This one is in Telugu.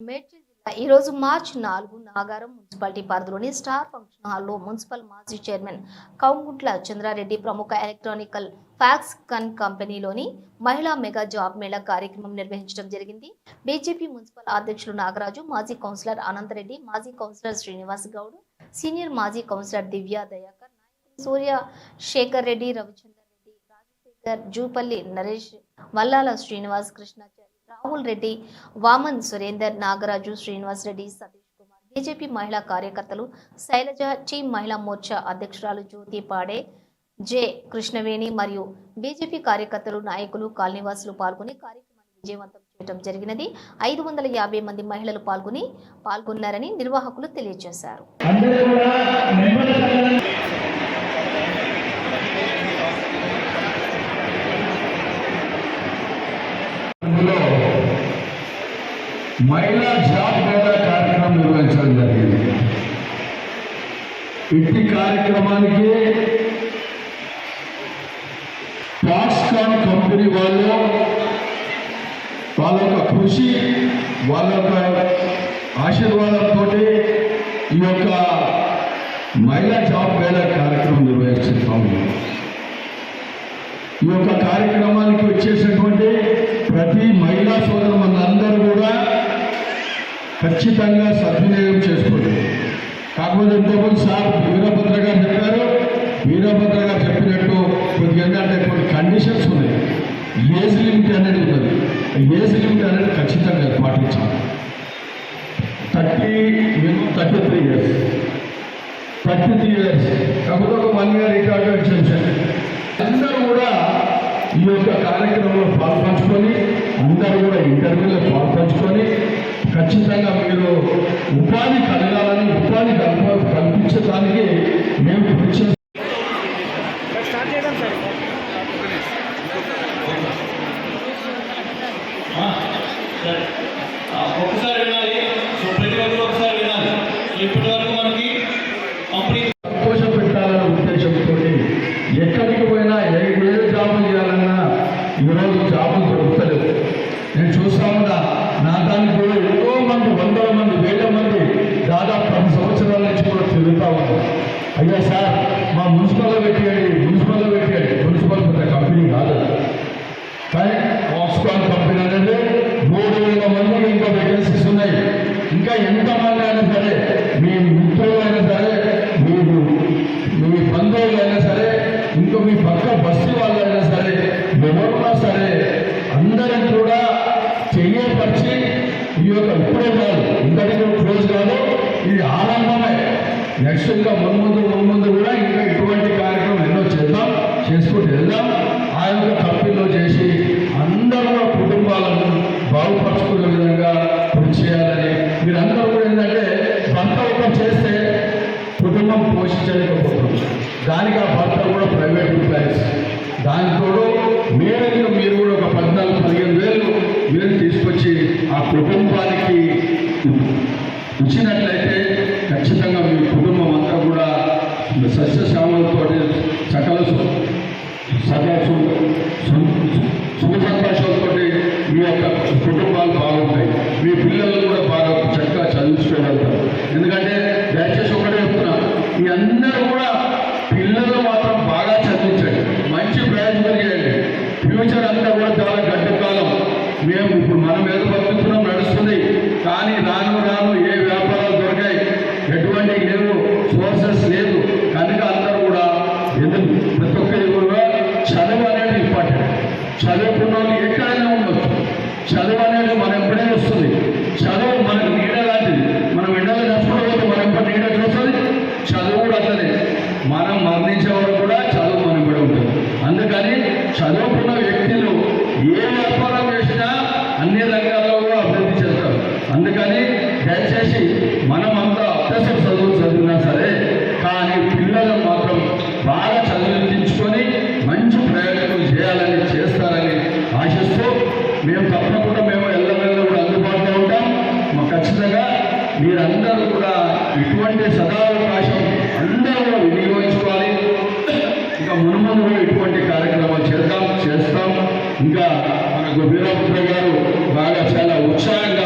మేడ్చల్ జిల్లా ఈ రోజు మార్చి నాలుగు నాగారం మున్సిపాలిటీ పరిధిలోని స్టార్ ఫంక్షన్ హాల్లో మున్సిపల్ మాజీ చైర్మన్ కౌంగుంట్ల చంద్రారెడ్డి ప్రముఖ ఎలక్ట్రానికల్ ఫ్యాక్స్ కన్ కంపెనీలోని మహిళా మెగా జాబ్ మేళా కార్యక్రమం నిర్వహించడం జరిగింది. బీజేపీ మున్సిపల్ అధ్యక్షులు నాగరాజు మాజీ కౌన్సిలర్ అనంతరెడ్డి మాజీ కౌన్సిలర్ శ్రీనివాస్ గౌడ్ సీనియర్ మాజీ కౌన్సిలర్ దివ్య దయాకర్ సూర్య శేఖర్ రెడ్డి రవిచంద్ర రెడ్డి రాజశేఖర్ జూపల్లి నరేష్ మల్లాల శ్రీనివాస్ కృష్ణాచార్య రాహుల్ రెడ్డి వామన్ సురేందర్ నాగరాజు శ్రీనివాస్ రెడ్డి సతీష్ కుమార్ బీజేపీ మహిళా కార్యకర్తలు శైలజ చీమ్ మహిళా మోర్చా అధ్యక్షురాలు జ్యోతి పాడే జె కృష్ణవేణి మరియు బీజేపీ కార్యకర్తలు నాయకులు కాలనీవాసులు పాల్గొని కార్యక్రమాన్ని విజయవంతం చేయడం జరిగినది. ఐదు వందల యాభై మంది మహిళలు పాల్గొని పాల్గొన్నారని నిర్వాహకులు తెలియజేశారు. మహిళా జాబ్ మేళా కార్యక్రమం నిర్వహించడం జరిగింది. ఇట్టి కార్యక్రమానికి ఫాక్స్కాన్ కంపెనీ వాళ్ళు వాళ్ళ యొక్క కృషి వాళ్ళ యొక్క ఆశీర్వాదంతో ఈ యొక్క మహిళా జాబ్ మేళా కార్యక్రమం నిర్వహిస్తున్నాము ఈ యొక్క కార్యక్రమానికి వచ్చేసినటువంటి ప్రతి మహిళా సోదరు మనందరూ కూడా ఖచ్చితంగా సద్వినియోగం చేసుకోండి. కాకపోతే ఇంతకుముందు సార్ వీరభద్ర గారు చెప్పారు. వీరభద్ర గారు చెప్పినట్టు కొద్దిగా ఏంటంటే కొన్ని కండిషన్స్ ఉన్నాయి. ఏజ్ లిమిట్ అనేది ఉన్నది. ఏజ్ లిమిట్ అనేది ఖచ్చితంగా పాటించాలి. Thirty minimum thirty three years thirty three years కాకపోతే ఒక వన్ ఇయర్ రికార్డు ఎక్స్టెన్షన్ అందరూ కూడా ఈ యొక్క కార్యక్రమంలో పాల్పంచుకొని అందరూ కూడా ఇంటర్వ్యూలో పాల్పంచుకొని ఖచ్చితంగా మీరు ఉపాధి కలగాలని ఉపాధి కల్ప కల్పించడానికి మేము కృషి చేస్తాం. ఆ, సరే. ఆ, ఒక్కసారి వినాలి సో ప్రతి ఒక్కరు ఒకసారి వినాలి ఇప్పటి వరకు మనకి కంపెనీ సంతోషం పెట్టాలనే ఉద్దేశంతో ఎక్కడికి పోయినా ఏ జాబులు చేయాలన్నా ఈరోజు జాబులు అయ్యా సార్ మా మున్సిపల్లో పెట్టేయండి మున్సిపల్లో పెట్టేయండి. మున్సిపల్ పెద్ద కంపెనీ కాదు. కానీ ఆక్స్ఫాన్ కంపెనీ అనేది మూడు వేల మంది ఇంకా వేకెన్సీస్ ఉన్నాయి. ఇంకా ఎంతమంది అయినా సరే మీ మిత్రులు అయినా సరే మీరు మీ బంధువులు అయినా సరే ఇంకా మీ పక్క బస్సు వాళ్ళైనా అయినా సరే ఎవరున్నా సరే అందరం కూడా చెయ్యపరిచి ఈ యొక్క ఇప్పుడే కాదు ఇంతటి క్లోజ్ కాదు. ఇది ఆరంభమే. నెక్స్ట్ ఇంకా మున్ముందు మున్ముందు కూడా ఇంకా ఇటువంటి కార్యక్రమం ఎన్నో చేద్దాం చేసుకుంటూ వెళ్దాం. ఆ యొక్క కంపెనీలో చేసి అందరూ కుటుంబాలను బాగుపరుచుకునే విధంగా కృషి చేయాలని మీరందరూ కూడా ఏంటంటే భర్త ఒక చేస్తే కుటుంబం పోషించలేకపోతుంది దానికి ఆ భర్త కూడా ప్రైవేట్ ఎంప్లాయీస్. దానితో మీరు మీరు కూడా ఒక పద్నాలుగు పదిహేను వేలు మీరు తీసుకొచ్చి ఆ కుటుంబానికి ఇచ్చినట్లయితే ఖచ్చితంగా మీ కుటుంబం అంతా కూడా సస్యశ్యామలతో సకల సు- సకల సు- సు- సుఖ సంతోషాలతో మీ యొక్క కుటుంబాలు బాగుంటాయి. మీ పిల్లలు కూడా బాగా చక్కగా చదివించుకోగలుగుతారు. ఎందుకంటే దయచేసి ఒకటే చెప్తున్నా మీ అందరూ కూడా పిల్లలు మాత్రం బాగా చదివించండి. మంచి ప్రయోజనం చేయండి ఫ్యూచర్ అంతా కూడా చాలా గడ్డ కాలం మేము ఇప్పుడు మనం ఏదో పంపిస్తున్నాం చదువుకున్న వాళ్ళు ఎక్కడైనా ఉండొచ్చు. చదువు అనేది మనం ఎప్పుడైనా వస్తుంది చదువు మనకు నీడ లాంటిది. మనం ఎండలో నష్టపోతే మనం ఎప్పుడు నీడ చూస్తుంది. చదువు కూడా అట్లనే. మనం మరణించే వరకు కూడా చదువు మనం కూడా ఉంటుంది. అందుకని చదువుకున్న వ్యక్తులు ఏ వ్యాపారం చేసినా అన్ని రంగాల్లో కూడా అభివృద్ధి చేస్తారు అందుకని దయచేసి మనమంతా అభ్యసర చేస్తాం ఇంకా మన వీరభద్ర గారు బాగా చాలా ఉత్సాహంగా